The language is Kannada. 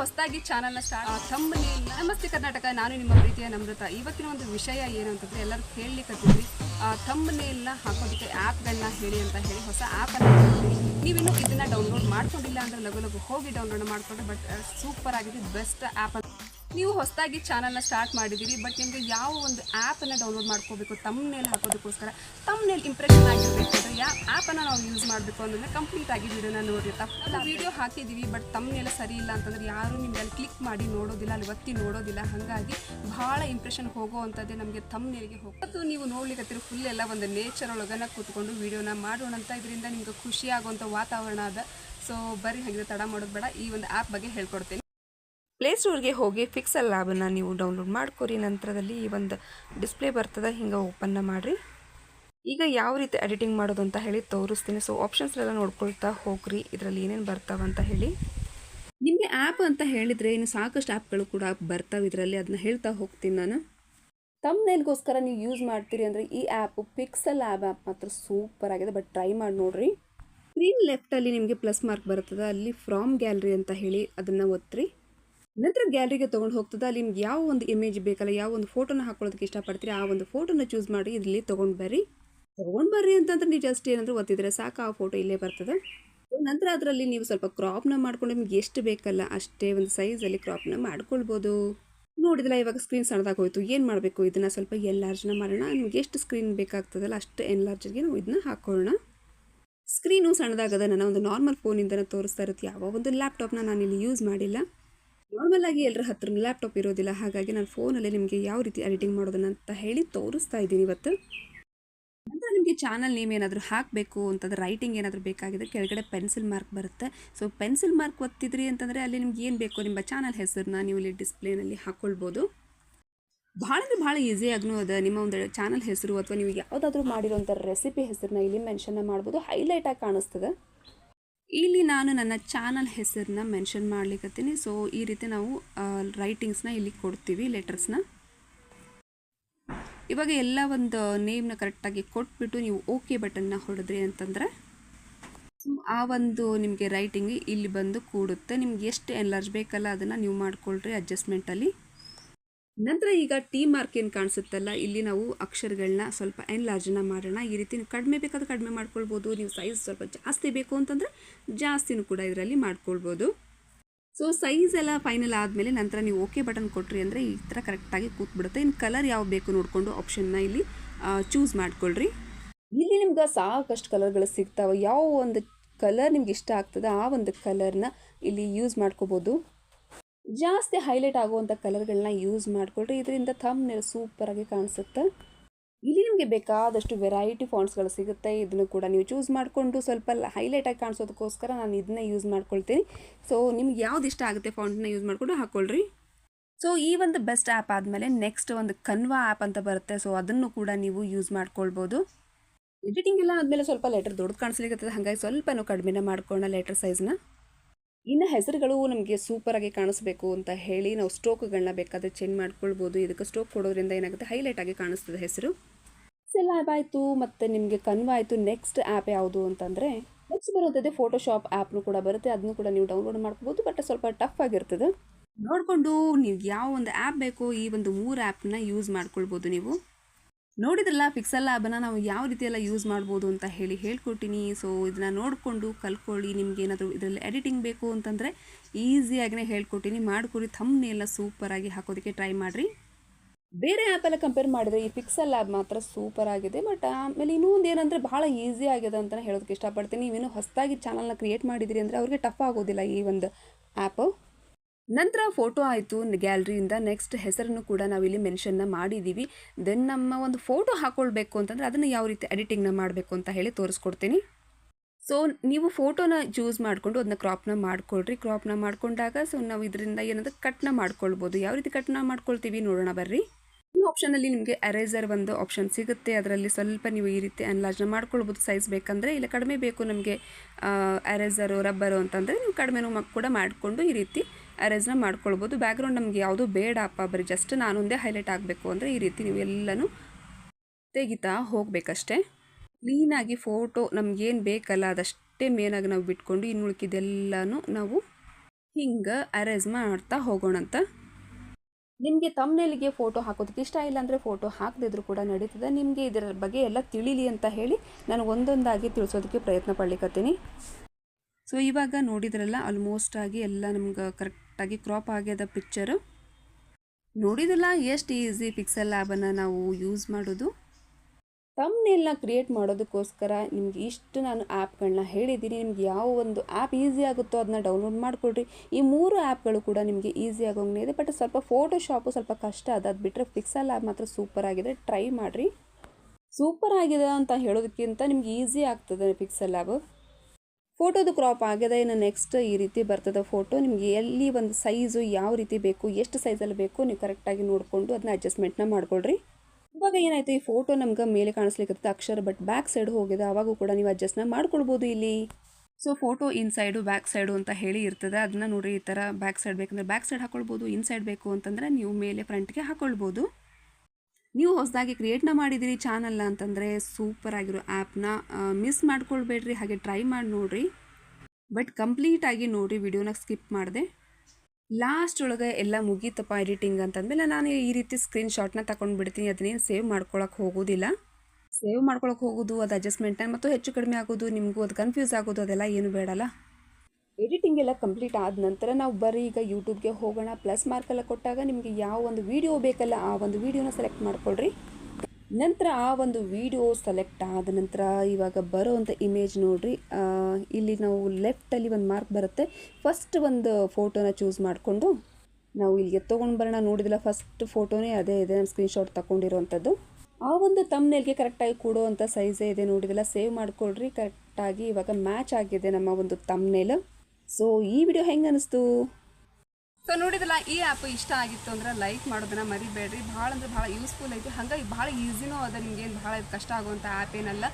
ಹೊಸದಾಗಿ ಚಾನಲ್ನ ಸ್ಟಾರ್ಟ್ ತಮ್ಮನೇಲಿ ನಮಸ್ತೆ ಕರ್ನಾಟಕ, ನಾನು ನಿಮ್ಮ ಪ್ರೀತಿಯ ನಮ್ರತ. ಇವತ್ತಿನ ಒಂದು ವಿಷಯ ಏನು ಅಂತಂದ್ರೆ ಎಲ್ಲರೂ ಕೇಳಲಿಕ್ಕತ್ತಿದ್ರಿ ತಮ್ಮನೇಲ್ನ ಹಾಕೋದಕ್ಕೆ ಆ್ಯಪ್ಗಳನ್ನ ಹೇಳಿ ಅಂತ ಹೇಳಿ ಹೊಸ ಆ್ಯಪನ್ನು ನೀವಿನ್ನೂ ಇದನ್ನ ಡೌನ್ಲೋಡ್ ಮಾಡ್ಕೊಂಡಿಲ್ಲ ಅಂದ್ರೆ ಲಘು ಲಘು ಹೋಗಿ ಡೌನ್ಲೋಡ್ ಮಾಡ್ಕೊಂಡ್ರೆ ಬಟ್ ಸೂಪರ್ ಆಗಿದೆ ಬೆಸ್ಟ್ ಆ್ಯಪ್ ನೀವು ಹೊಸದಾಗಿ ಚಾನಲ್ನ ಸ್ಟಾರ್ಟ್ ಮಾಡಿದ್ದೀರಿ ಬಟ್ ನಿಮಗೆ ಯಾವ ಒಂದು ಆ್ಯಪನ್ನು ಡೌನ್ಲೋಡ್ ಮಾಡ್ಕೋಬೇಕು ತಮ್ಮನೇಲಿ ಹಾಕೋದಕ್ಕೋಸ್ಕರ ತಮ್ಮನೇಲಿ ಇಂಪ್ರೆಷನ್ ಆಗಿರಬೇಕು ಅಂದರೆ ಯಾವ ಆ್ಯಪನ್ನು ನಾವು ಯೂಸ್ ಮಾಡಬೇಕು ಅನ್ನೋದನ್ನ ಕಂಪ್ಲೀಟ್ ಆಗಿ ವಿಡಿಯೋನ ತಪ್ಪು ವೀಡಿಯೋ ಹಾಕಿದ್ದೀವಿ ಬಟ್ ತಮ್ಮನೇಲೆ ಸರಿ ಇಲ್ಲ ಅಂತಂದ್ರೆ ಯಾರು ನಿಮ್ಮಲ್ಲಿ ಕ್ಲಿಕ್ ಮಾಡಿ ನೋಡೋದಿಲ್ಲ, ಅಲ್ಲಿ ಒತ್ತಿ ನೋಡೋದಿಲ್ಲ. ಹಾಗಾಗಿ ಬಹಳ ಇಂಪ್ರೆಷನ್ ಹೋಗುವಂಥದ್ದೇ ನಮಗೆ ತಮ್ಮನೇಲಿಗೆ ಹೋಗೋದು ನೀವು ನೋಡ್ಲಿಕ್ಕೆ ಫುಲ್ ಎಲ್ಲ ಒಂದು ನೇಚರ್ ಒಳಗನ ಕೂತ್ಕೊಂಡು ವೀಡಿಯೋನ ಮಾಡೋಣ ಅಂತ ಇದರಿಂದ ನಿಮ್ಗೆ ಖುಷಿ ಆಗುವಂಥ ವಾತಾವರಣ ಅದ. ಸೊ ಬರೀ ಹಾಗೆ ತಡ ಮಾಡೋದು ಬೇಡ. ಈ ಒಂದು ಆ್ಯಪ್ ಬಗ್ಗೆ ಹೇಳ್ಕೊಡ್ತೀನಿ. ಪ್ಲೇಸ್ಟೋರ್ಗೆ ಹೋಗಿ ಫಿಕ್ಸಲ್ ಲ್ಯಾಬನ್ನು ನೀವು ಡೌನ್ಲೋಡ್ ಮಾಡ್ಕೊರಿ. ನಂತರದಲ್ಲಿ ಈ ಒಂದು ಡಿಸ್ಪ್ಲೇ ಬರ್ತದೆ, ಹಿಂಗೆ ಓಪನ್ನ ಮಾಡಿರಿ. ಈಗ ಯಾವ ರೀತಿ ಎಡಿಟಿಂಗ್ ಮಾಡೋದು ಅಂತ ಹೇಳಿ ತೋರಿಸ್ತೀನಿ. ಸೊ ಆಪ್ಷನ್ಸ್ ಎಲ್ಲ ನೋಡ್ಕೊಳ್ತಾ ಹೋಗ್ರಿ. ಇದರಲ್ಲಿ ಏನೇನು ಬರ್ತಾವ ಅಂತ ಹೇಳಿ. ನಿಮಗೆ ಆ್ಯಪ್ ಅಂತ ಹೇಳಿದರೆ ಇನ್ನು ಸಾಕಷ್ಟು ಆ್ಯಪ್ಗಳು ಕೂಡ ಬರ್ತಾವೆ ಇದರಲ್ಲಿ. ಅದನ್ನ ಹೇಳ್ತಾ ಹೋಗ್ತೀನಿ ನಾನು. ತಮ್ಮನೇಲ್ಗೋಸ್ಕರ ನೀವು ಯೂಸ್ ಮಾಡ್ತೀರಿ ಅಂದರೆ ಈ ಆ್ಯಪು ಪಿಕ್ಸಲ್ ಆ್ಯಪ್ ಆ್ಯಪ್ ಮಾತ್ರ ಸೂಪರ್ ಆಗಿದೆ. ಬಟ್ ಟ್ರೈ ಮಾಡಿ ನೋಡ್ರಿ. ಸ್ಕ್ರೀನ್ ಲೆಫ್ಟಲ್ಲಿ ನಿಮಗೆ ಪ್ಲಸ್ ಮಾರ್ಕ್ ಬರ್ತದೆ. ಅಲ್ಲಿ ಫ್ರಾಮ್ ಗ್ಯಾಲ್ರಿ ಅಂತ ಹೇಳಿ ಅದನ್ನು ಒತ್ತಿರಿ ನಂತರ ಗ್ಯಾಲರಿಗೆ ತೊಗೊಂಡು ಹೋಗ್ತದೆ, ಅಲ್ಲಿ ನಿಮ್ಗೆ ಯಾವ ಒಂದು ಇಮೇಜ್ ಬೇಕಲ್ಲ, ಯಾವ ಒಂದು ಫೋಟೋನ ಹಾಕೊಳ್ಳೋದಕ್ಕೆ ಇಷ್ಟಪಡ್ತೀರಿ, ಆ ಒಂದು ಫೋಟೋನ ಚೂಸ್ ಮಾಡಿ ಇಲ್ಲಿ ತೊಗೊಂಡು ಬರ್ರಿ. ತೊಗೊಂಡು ಬರ್ರಿ ಅಂತಂದ್ರೆ ನೀವು ಜಸ್ಟ್ ಏನಂದ್ರೆ ಒತ್ತಿದ್ರೆ ಸಾಕು, ಆ ಫೋಟೋ ಇಲ್ಲೇ ಬರ್ತದೆ. ನಂತರ ಅದರಲ್ಲಿ ನೀವು ಸ್ವಲ್ಪ ಕ್ರಾಪ್ನ ಮಾಡ್ಕೊಂಡು ನಿಮ್ಗೆ ಎಷ್ಟು ಬೇಕಲ್ಲ, ಅಷ್ಟೇ ಒಂದು ಸೈಜಲ್ಲಿ ಕ್ರಾಪ್ನ ಮಾಡ್ಕೊಳ್ಬೋದು. ನೋಡಿದ್ರೆ ಇವಾಗ ಸ್ಕ್ರೀನ್ ಸಣ್ಣದಾಗಿ ಹೋಯ್ತು ಏನು ಮಾಡಬೇಕು? ಇದನ್ನು ಸ್ವಲ್ಪ ಎಲ್ಲಾರ್ಜನ ಮಾಡೋಣ. ನಿಮ್ಗೆ ಎಷ್ಟು ಸ್ಕ್ರೀನ್ ಬೇಕಾಗ್ತದಲ್ಲ, ಅಷ್ಟು ಎನ್ಲಾರ್ಜ್ಗೆ ನಾವು ಇದನ್ನ ಹಾಕೊಳ್ಳೋಣ. ಸ್ಕ್ರೀನು ಸಣ್ಣದಾಗದ ನನ್ನ ಒಂದು ನಾರ್ಮಲ್ ಫೋನಿಂದ ತೋರಿಸ್ತಾ ಇರುತ್ತೆ ಯಾವ ಒಂದು ಲ್ಯಾಪ್ಟಾಪ್ನ ನಾನು ಇಲ್ಲಿ ಯೂಸ್ ಮಾಡಿಲ್ಲ. ನಾರ್ಮಲ್ ಆಗಿ ಎಲ್ಲರ ಹತ್ರ ಲ್ಯಾಪ್ಟಾಪ್ ಇರೋದಿಲ್ಲ. ಹಾಗಾಗಿ ನಾನು ಫೋನಲ್ಲೇ ನಿಮಗೆ ಯಾವ ರೀತಿ ಎಡಿಟಿಂಗ್ ಮಾಡೋದನ್ನ ಅಂತ ಹೇಳಿ ತೋರಿಸ್ತಾ ಇದ್ದೀನಿ ಇವತ್ತು. ನಂತರ ನಿಮಗೆ ಚಾನಲ್ ನೇಮ್ ಏನಾದರೂ ಹಾಕಬೇಕು ಅಂತಂದ್ರೆ ರೈಟಿಂಗ್ ಏನಾದರೂ ಬೇಕಾಗಿದೆ, ಕೆಳಗಡೆ ಪೆನ್ಸಿಲ್ ಮಾರ್ಕ್ ಬರುತ್ತೆ. ಸೊ ಪೆನ್ಸಿಲ್ ಮಾರ್ಕ್ ಒತ್ತಿದ್ರಿ ಅಂತಂದರೆ ಅಲ್ಲಿ ನಿಮ್ಗೆ ಏನು ಬೇಕು ನಿಮ್ಮ ಚಾನಲ್ ಹೆಸರನ್ನ ನೀವು ಇಲ್ಲಿ ಡಿಸ್ಪ್ಲೇನಲ್ಲಿ ಹಾಕ್ಕೊಳ್ಬೋದು ಭಾಳ ಅಂದರೆ ಭಾಳ ಈಸಿಯಾಗೂ ಅದ. ನಿಮ್ಮ ಒಂದು ಚಾನಲ್ ಹೆಸರು ಅಥವಾ ನೀವು ಯಾವುದಾದ್ರೂ ಮಾಡಿರೋಂಥ ರೆಸಿಪಿ ಹೆಸರನ್ನ ಇಲ್ಲಿ ಮೆನ್ಷನ್ನ ಮಾಡ್ಬೋದು. ಹೈಲೈಟಾಗಿ ಕಾಣಿಸ್ತದೆ. ಇಲ್ಲಿ ನಾನು ನನ್ನ ಚಾನಲ್ ಹೆಸರನ್ನ ಮೆನ್ಷನ್ ಮಾಡ್ಲಿಕ್ಕತ್ತೀನಿ ಸೊ ಈ ರೀತಿ ನಾವು ರೈಟಿಂಗ್ಸ್ನ ಇಲ್ಲಿ ಕೊಡ್ತೀವಿ ಲೆಟರ್ಸ್ನ ಇವಾಗ ಎಲ್ಲ ಒಂದು ನೇಮ್ನ ಕರೆಕ್ಟಾಗಿ ಕೊಟ್ಬಿಟ್ಟು ನೀವು ಓಕೆ ಬಟನ್ನ ಹೊಡೆದ್ರಿ ಅಂತಂದರೆ ಸೊ ಆ ಒಂದು ನಿಮಗೆ ರೈಟಿಂಗ್ ಇಲ್ಲಿ ಬಂದು ಕೂಡುತ್ತೆ. ನಿಮ್ಗೆ ಎಷ್ಟು ಎನ್ಲಾರ್ಜ್ ಬೇಕಲ್ಲ, ಅದನ್ನು ನೀವು ಮಾಡ್ಕೊಳ್ರಿ ಅಡ್ಜಸ್ಟ್ಮೆಂಟಲ್ಲಿ ನಂತರ ಈಗ ಟಿ ಮಾರ್ಕ್ ಏನು ಕಾಣಿಸುತ್ತಲ್ಲ, ಇಲ್ಲಿ ನಾವು ಅಕ್ಷರಗಳನ್ನ ಸ್ವಲ್ಪ ಎನ್ಲಾರ್ಜನ್ನ ಮಾಡೋಣ. ಈ ರೀತಿ ಕಡಿಮೆ ಬೇಕಾದ್ರೆ ಕಡಿಮೆ ಮಾಡ್ಕೊಳ್ಬೋದು. ನೀವು ಸೈಜ್ ಸ್ವಲ್ಪ ಜಾಸ್ತಿ ಬೇಕು ಅಂತಂದರೆ ಜಾಸ್ತಿನೂ ಕೂಡ ಇದರಲ್ಲಿ ಮಾಡ್ಕೊಳ್ಬೋದು. ಸೊ ಸೈಜ್ ಎಲ್ಲ ಫೈನಲ್ ಆದಮೇಲೆ ನಂತರ ನೀವು ಓಕೆ ಬಟನ್ ಕೊಟ್ರಿ ಅಂದರೆ ಈ ಥರ ಕರೆಕ್ಟಾಗಿ ಕೂತ್ಬಿಡುತ್ತೆ. ಇನ್ನು ಕಲರ್ ಯಾವ ಬೇಕು ನೋಡಿಕೊಂಡು ಆಪ್ಷನ್ನ ಇಲ್ಲಿ ಚೂಸ್ ಮಾಡ್ಕೊಳ್ರಿ. ಇಲ್ಲಿ ನಿಮ್ಗೆ ಸಾಕಷ್ಟು ಕಲರ್ಗಳು ಸಿಗ್ತಾವೆ. ಯಾವ ಒಂದು ಕಲರ್ ನಿಮ್ಗೆ ಇಷ್ಟ ಆಗ್ತದೆ, ಆ ಒಂದು ಕಲರ್ನ ಇಲ್ಲಿ ಯೂಸ್ ಮಾಡ್ಕೋಬೋದು. ಜಾಸ್ತಿ ಹೈಲೈಟ್ ಆಗುವಂಥ ಕಲರ್ಗಳನ್ನ ಯೂಸ್ ಮಾಡಿಕೊಳ್ರಿ. ಇದರಿಂದ ಥಮ್ ಸೂಪರಾಗಿ ಕಾಣಿಸುತ್ತೆ. ಇಲ್ಲಿ ನಿಮಗೆ ಬೇಕಾದಷ್ಟು ವೆರೈಟಿ ಫಾಂಟ್ಸ್ಗಳು ಸಿಗುತ್ತೆ. ಇದನ್ನು ಕೂಡ ನೀವು ಚೂಸ್ ಮಾಡಿಕೊಂಡು ಸ್ವಲ್ಪ ಹೈಲೈಟಾಗಿ ಕಾಣಿಸೋದಕ್ಕೋಸ್ಕರ ನಾನು ಇದನ್ನ ಯೂಸ್ ಮಾಡ್ಕೊಳ್ತೀನಿ. ಸೊ ನಿಮ್ಗೆ ಯಾವ್ದು ಇಷ್ಟ ಆಗುತ್ತೆ ಫಾಂಟ್ನ ಯೂಸ್ ಮಾಡಿಕೊಂಡು ಹಾಕ್ಕೊಳ್ರಿ ಸೊ ಈ ಒಂದು ಬೆಸ್ಟ್ ಆ್ಯಪ್ ಆದಮೇಲೆ ನೆಕ್ಸ್ಟ್ ಒಂದು ಕನ್ವಾ ಆ್ಯಪ್ ಅಂತ ಬರುತ್ತೆ. ಸೊ ಅದನ್ನು ಕೂಡ ನೀವು ಯೂಸ್ ಮಾಡ್ಕೊಳ್ಬೋದು. ಎಡಿಟಿಂಗ್ ಎಲ್ಲ ಆದಮೇಲೆ ಸ್ವಲ್ಪ ಲೆಟರ್ ದೊಡ್ಡದು ಕಾಣಿಸ್ಲಿಕ್ಕೆ ಹಾಗಾಗಿ ಸ್ವಲ್ಪ ಕಡಿಮೆನ ಮಾಡ್ಕೊಳ್ಳೋಣ ಲೆಟರ್ ಸೈಜ್ನ ಇನ್ನು ಹೆಸರುಗಳು ನಮಗೆ ಸೂಪರಾಗಿ ಕಾಣಿಸ್ಬೇಕು ಅಂತ ಹೇಳಿ ನಾವು ಸ್ಟೋಕ್ಗಳನ್ನ ಬೇಕಾದರೆ ಚೇಂಜ್ ಮಾಡ್ಕೊಳ್ಬೋದು. ಇದಕ್ಕೆ ಸ್ಟೋಕ್ ಕೊಡೋದ್ರಿಂದ ಏನಾಗುತ್ತೆ? ಹೈಲೈಟ್ ಆಗಿ ಕಾಣಿಸ್ತದೆ ಹೆಸರು. ಸೆಲ್ಯಾಬ್ ಆ್ಯಪ್ ಆಯಿತು, ಮತ್ತು ನಿಮಗೆ ಕನ್ವ ಆಯಿತು. ನೆಕ್ಸ್ಟ್ ಆ್ಯಪ್ ಯಾವುದು ಅಂತಂದರೆ ನೆಕ್ಸ್ಟ್ ಬರುತ್ತದೆ ಫೋಟೋಶಾಪ್ ಆ್ಯಪ್ನು ಕೂಡ ಬರುತ್ತೆ. ಅದನ್ನು ಕೂಡ ನೀವು ಡೌನ್ಲೋಡ್ ಮಾಡ್ಕೋಬೋದು ಬಟ್ ಸ್ವಲ್ಪ ಟಫ್ ಆಗಿರ್ತದೆ. ನೋಡಿಕೊಂಡು ನೀವು ಯಾವ ಒಂದು ಆ್ಯಪ್ ಬೇಕೋ, ಈ ಒಂದು ಮೂರು ಆ್ಯಪ್ನ ಯೂಸ್ ಮಾಡ್ಕೊಳ್ಬೋದು ನೀವು. ನೋಡಿದ್ರಲ್ಲ ಪಿಕ್ಸಲ್ ಆ್ಯಪನ್ನು ನಾವು ಯಾವ ರೀತಿ ಎಲ್ಲ ಯೂಸ್ ಮಾಡ್ಬೋದು ಅಂತ ಹೇಳಿ ಹೇಳ್ಕೊಟ್ಟಿನಿ ಸೊ ಇದನ್ನ ನೋಡಿಕೊಂಡು ಕಲ್ತ್ಕೊಳ್ಳಿ. ನಿಮ್ಗೆ ಏನಾದರೂ ಇದರಲ್ಲಿ ಎಡಿಟಿಂಗ್ ಬೇಕು ಅಂತಂದರೆ ಈಸಿಯಾಗಿನೇ ಹೇಳ್ಕೊಟ್ಟಿನಿ ಮಾಡ್ಕೊಡಿ. ಥಮ್ನೆ ಎಲ್ಲ ಸೂಪರಾಗಿ ಹಾಕೋದಕ್ಕೆ ಟ್ರೈ ಮಾಡಿರಿ. ಬೇರೆ ಆ್ಯಪೆಲ್ಲ ಕಂಪೇರ್ ಮಾಡಿದರೆ ಈ ಪಿಕ್ಸಲ್ ಆ್ಯಪ್ ಮಾತ್ರ ಸೂಪರ್ ಆಗಿದೆ. ಬಟ್ ಆಮೇಲೆ ಇನ್ನೊಂದು ಏನಂದರೆ ಭಾಳ ಈಸಿ ಆಗಿದೆ ಅಂತಲೇ ಹೇಳೋದಕ್ಕೆ ಇಷ್ಟಪಡ್ತೀನಿ. ನೀವೇನು ಹೊಸದಾಗಿ ಚಾನಲ್ನ ಕ್ರಿಯೇಟ್ ಮಾಡಿದಿರಿ ಅಂದರೆ ಅವ್ರಿಗೆ ಟಫ್ ಆಗೋದಿಲ್ಲ ಈ ಒಂದು ಆ್ಯಪು ನಂತರ ಫೋಟೋ ಆಯಿತು ಗ್ಯಾಲ್ರಿಯಿಂದ ನೆಕ್ಸ್ಟ್ ಹೆಸರನ್ನು ಕೂಡ ನಾವಿಲ್ಲಿ ಮೆನ್ಷನ್ನ ಮಾಡಿದ್ದೀವಿ ದೆನ್ ನಮ್ಮ ಒಂದು ಫೋಟೋ ಹಾಕ್ಕೊಳ್ಬೇಕು ಅಂತಂದರೆ ಅದನ್ನು ಯಾವ ರೀತಿ ಎಡಿಟಿಂಗ್ನ ಮಾಡಬೇಕು ಅಂತ ಹೇಳಿ ತೋರಿಸ್ಕೊಡ್ತೀನಿ. ಸೊ ನೀವು ಫೋಟೋನ ಚೂಸ್ ಮಾಡಿಕೊಂಡು ಅದನ್ನ ಕ್ರಾಪ್ನ ಮಾಡ್ಕೊಳ್ರಿ. ಕ್ರಾಪ್ನ ಮಾಡ್ಕೊಂಡಾಗ ಸೊ ನಾವು ಇದರಿಂದ ಏನಂದ್ರೆ ಕಟ್ನ ಮಾಡ್ಕೊಳ್ಬೋದು. ಯಾವ ರೀತಿ ಕಟ್ನ ಮಾಡ್ಕೊಳ್ತೀವಿ ನೋಡೋಣ ಬರ್ರಿ. ಈ ಆಪ್ಷನಲ್ಲಿ ನಿಮಗೆ ಅರೇಸರ್ ಒಂದು ಆಪ್ಷನ್ ಸಿಗುತ್ತೆ. ಅದರಲ್ಲಿ ಸ್ವಲ್ಪ ನೀವು ಈ ರೀತಿ ಅನ್ಲಾಜ್ನ ಮಾಡ್ಕೊಳ್ಬೋದು. ಸೈಜ್ ಬೇಕಂದರೆ ಇಲ್ಲ ಕಡಿಮೆ ಬೇಕು ನಮಗೆ ಅರೇಸರು ರಬ್ಬರು ಅಂತಂದರೆ ನೀವು ಕಡಿಮೆನೂ ಕೂಡ ಮಾಡಿಕೊಂಡು ಈ ರೀತಿ ಅರೇಸ್ನ ಮಾಡ್ಕೊಳ್ಬೋದು. ಬ್ಯಾಕ್ಗ್ರೌಂಡ್ ನಮಗೆ ಯಾವುದೂ ಬೇಡಪ್ಪ ಬರೀ ಜಸ್ಟ್ ನಾನೊಂದೇ ಹೈಲೈಟ್ ಆಗಬೇಕು ಅಂದರೆ ಈ ರೀತಿ ನೀವು ಎಲ್ಲನೂ ತೆಗಿತಾ ಹೋಗಬೇಕಷ್ಟೆ. ಕ್ಲೀನಾಗಿ ಫೋಟೋ ನಮಗೇನು ಬೇಕಲ್ಲ, ಅದಷ್ಟೇ ಮೇನಾಗಿ ನಾವು ಬಿಟ್ಕೊಂಡು ಇನ್ನು ಉಳ್ಕಿದೆಲ್ಲನೂ ನಾವು ಹಿಂಗೆ ಅರೇಂಜ್ ಮಾಡ್ತಾ ಹೋಗೋಣಂತ ನಿಮಗೆ ತಮ್ಮನೇಲಿಗೆ ಫೋಟೋ ಹಾಕೋದಕ್ಕೆ ಇಷ್ಟ ಇಲ್ಲ ಅಂದರೆ ಫೋಟೋ ಹಾಕದಿದ್ರು ಕೂಡ ನಡೀತದೆ. ನಿಮಗೆ ಇದರ ಬಗ್ಗೆ ಎಲ್ಲ ತಿಳಿಲಿ ಅಂತ ಹೇಳಿ ನಾನು ಒಂದೊಂದಾಗಿ ತಿಳಿಸೋದಕ್ಕೆ ಪ್ರಯತ್ನ ಪಡ್ಲಿಕ್ಕತ್ತೀನಿ ಸೊ ಇವಾಗ ನೋಡಿದ್ರಲ್ಲ ಆಲ್ಮೋಸ್ಟ್ ಆಗಿ ಎಲ್ಲ ನಮ್ಗೆ ಕರೆಕ್ಟಾಗಿ ಕ್ರಾಪ್ ಆಗ್ಯದ ಪಿಕ್ಚರು. ನೋಡಿದಲ್ಲ ಎಷ್ಟು ಈಸಿ ಪಿಕ್ಸೆಲ್ ಲ್ಯಾಬನ್ನು ನಾವು ಯೂಸ್ ಮಾಡೋದು. ತಮ್ಮನೆಲ್ಲ ಕ್ರಿಯೇಟ್ ಮಾಡೋದಕ್ಕೋಸ್ಕರ ನಿಮ್ಗೆ ಇಷ್ಟು ನಾನು ಆ್ಯಪ್ಗಳನ್ನ ಹೇಳಿದ್ದೀನಿ. ನಿಮ್ಗೆ ಯಾವ ಒಂದು ಆ್ಯಪ್ ಈಸಿ ಆಗುತ್ತೋ ಅದನ್ನ ಡೌನ್ಲೋಡ್ ಮಾಡಿಕೊಡ್ರಿ ಈ ಮೂರು ಆ್ಯಪ್ಗಳು ಕೂಡ ನಿಮಗೆ ಈಸಿ ಆಗೋಂಗೆ ಇದೆ. ಬಟ್ ಸ್ವಲ್ಪ ಫೋಟೋಶಾಪು ಸ್ವಲ್ಪ ಕಷ್ಟ ಅದ, ಅದು ಬಿಟ್ಟರೆ ಪಿಕ್ಸೆಲ್ ಆ್ಯಪ್ ಮಾತ್ರ ಸೂಪರ್ ಆಗಿದೆ. ಟ್ರೈ ಮಾಡಿರಿ. ಸೂಪರ್ ಆಗಿದೆ ಅಂತ ಹೇಳೋದಕ್ಕಿಂತ ನಿಮ್ಗೆ ಈಸಿ ಆಗ್ತದೆ ಪಿಕ್ಸೆಲ್ ಲ್ಯಾಬ್. ಫೋಟೋದು ಕ್ರಾಪ್ ಆಗ್ಯದ ಇನ್ನು ನೆಕ್ಸ್ಟ್ ಈ ರೀತಿ ಬರ್ತದೆ ಫೋಟೋ ನಿಮಗೆ ಎಲ್ಲಿ ಒಂದು ಸೈಜು ಯಾವ ರೀತಿ ಬೇಕು, ಎಷ್ಟು ಸೈಜಲ್ಲಿ ಬೇಕು, ನೀವು ಕರೆಕ್ಟಾಗಿ ನೋಡಿಕೊಂಡು ಅದನ್ನ ಅಡ್ಜಸ್ಟ್ಮೆಂಟ್ನ ಮಾಡ್ಕೊಳ್ರಿ. ಇವಾಗ ಏನಾಯ್ತು, ಈ ಫೋಟೋ ನಮ್ಗೆ ಮೇಲೆ ಕಾಣಿಸ್ಲಿಕ್ಕೆ ಅಕ್ಷರ ಬಟ್ ಬ್ಯಾಕ್ ಸೈಡ್ ಹೋಗಿದೆ, ಅವಾಗೂ ಕೂಡ ನೀವು ಅಡ್ಜಸ್ಟ್ನ ಮಾಡ್ಕೊಳ್ಬೋದು ಇಲ್ಲಿ. So photo inside back side ಅಂತ ಹೇಳಿ ಇರ್ತದೆ ಅದನ್ನ ನೋಡಿ ಈ ಥರ ಬ್ಯಾಕ್ ಸೈಡ್ ಬೇಕಂದ್ರೆ ಬ್ಯಾಕ್ ಸೈಡ್ ಹಾಕೊಳ್ಬೋದು ಇನ್ ಸೈಡ್ ಬೇಕು ಅಂತಂದ್ರೆ ನೀವು ಮೇಲೆ ಫ್ರಂಟ್ಗೆ ಹಾಕೊಳ್ಬೋದು. ನೀವು ಹೊಸದಾಗಿ ಕ್ರಿಯೇಟ್ನ ಮಾಡಿದ್ದೀರಿ ಚಾನಲ್ನ ಅಂತಂದರೆ ಸೂಪರ್ ಆಗಿರೋ ಆ್ಯಪ್ನ ಮಿಸ್ ಮಾಡ್ಕೊಳ್ಬೇಡ್ರಿ, ಹಾಗೆ ಟ್ರೈ ಮಾಡಿ ನೋಡಿರಿ. ಬಟ್ ಕಂಪ್ಲೀಟಾಗಿ ನೋಡಿರಿ ವಿಡಿಯೋನ ಸ್ಕಿಪ್ ಮಾಡಿದೆ. ಲಾಸ್ಟ್ ಒಳಗೆ ಎಲ್ಲ ಮುಗೀತಪ್ಪ ಎಡಿಟಿಂಗ್ ಅಂತಂದಮೇಲೆ ನಾನು ಈ ರೀತಿ ಸ್ಕ್ರೀನ್ ಶಾಟ್ನ ತಗೊಂಡು ಬಿಡ್ತೀನಿ, ಅದನ್ನೇನು ಸೇವ್ ಮಾಡ್ಕೊಳಕ್ಕೆ ಹೋಗೋದಿಲ್ಲ. ಸೇವ್ ಮಾಡ್ಕೊಳಕ್ಕೆ ಹೋಗೋದು, ಅದು ಅಡ್ಜಸ್ಟ್ಮೆಂಟ್ನ ಮತ್ತು ಹೆಚ್ಚು ಕಡಿಮೆ ಆಗೋದು, ನಿಮಗೂ ಅದು ಕನ್ಫ್ಯೂಸ್ ಆಗೋದು, ಅದೆಲ್ಲ ಏನು ಬೇಡಲ್ಲ. ಎಡಿಟಿಂಗ್ ಎಲ್ಲ ಕಂಪ್ಲೀಟ್ ಆದ ನಂತರ ನಾವು ಬರೀ ಈಗ ಯೂಟ್ಯೂಬ್ಗೆ ಹೋಗೋಣ, ಪ್ಲಸ್ ಮಾರ್ಕೆಲ್ಲ ಕೊಟ್ಟಾಗ ನಿಮಗೆ ಯಾವ ಒಂದು ವೀಡಿಯೋ ಬೇಕಲ್ಲ ಆ ಒಂದು ವೀಡಿಯೋನ ಸೆಲೆಕ್ಟ್ ಮಾಡ್ಕೊಳ್ರಿ. ನಂತರ ಆ ಒಂದು ವಿಡಿಯೋ ಸೆಲೆಕ್ಟ್ ಆದ ನಂತರ ಇವಾಗ ಬರೋವಂಥ ಇಮೇಜ್ ನೋಡಿರಿ ಇಲ್ಲಿ ನಾವು ಲೆಫ್ಟಲ್ಲಿ ಒಂದು ಮಾರ್ಕ್ ಬರುತ್ತೆ. ಫಸ್ಟ್ ಒಂದು ಫೋಟೋನ ಚೂಸ್ ಮಾಡಿಕೊಂಡು ನಾವು ಇಲ್ಲಿಗೆ ತೊಗೊಂಡು ಬರೋಣ. ನೋಡಿದಿಲ್ಲ ಫಸ್ಟ್ ಫೋಟೋನೇ ಅದೇ ಇದೆ ನಾನು ಸ್ಕ್ರೀನ್ಶಾಟ್ ತಗೊಂಡಿರೋವಂಥದ್ದು ಆ ಒಂದು ತಮ್ನೇಲ್ಗೆ ಕರೆಕ್ಟಾಗಿ ಕೊಡುವಂಥ ಸೈಜೇ ಇದೆ ನೋಡಿದಿಲ್ಲ ಸೇವ್ ಮಾಡಿಕೊಳ್ರಿ. ಕರೆಕ್ಟಾಗಿ ಇವಾಗ ಮ್ಯಾಚ್ ಆಗಿದೆ ನಮ್ಮ ಒಂದು ತಮ್ನೇಲ್ ಸೊ ಈ ವಿಡಿಯೋ ಹೆಂಗೆ ಅನಿಸ್ತು? ಸೊ ನೋಡಿದಲ್ಲ ಈ ಆ್ಯಪ್ ಇಷ್ಟ ಆಗಿತ್ತು ಅಂದ್ರೆ ಲೈಕ್ ಮಾಡೋದನ್ನ ಮರಿಬೇಡ್ರಿ. ಭಾಳ ಅಂದ್ರೆ ಭಾಳ ಯೂಸ್ಫುಲ್ ಐತಿ. ಹಂಗಾಗಿ ಭಾಳ ಈಸಿನೂ ಅದ. ನಿಮ್ಗೇನು ಭಾಳ ಕಷ್ಟ ಆಗುವಂಥ ಆ್ಯಪ್ ಏನಲ್ಲ.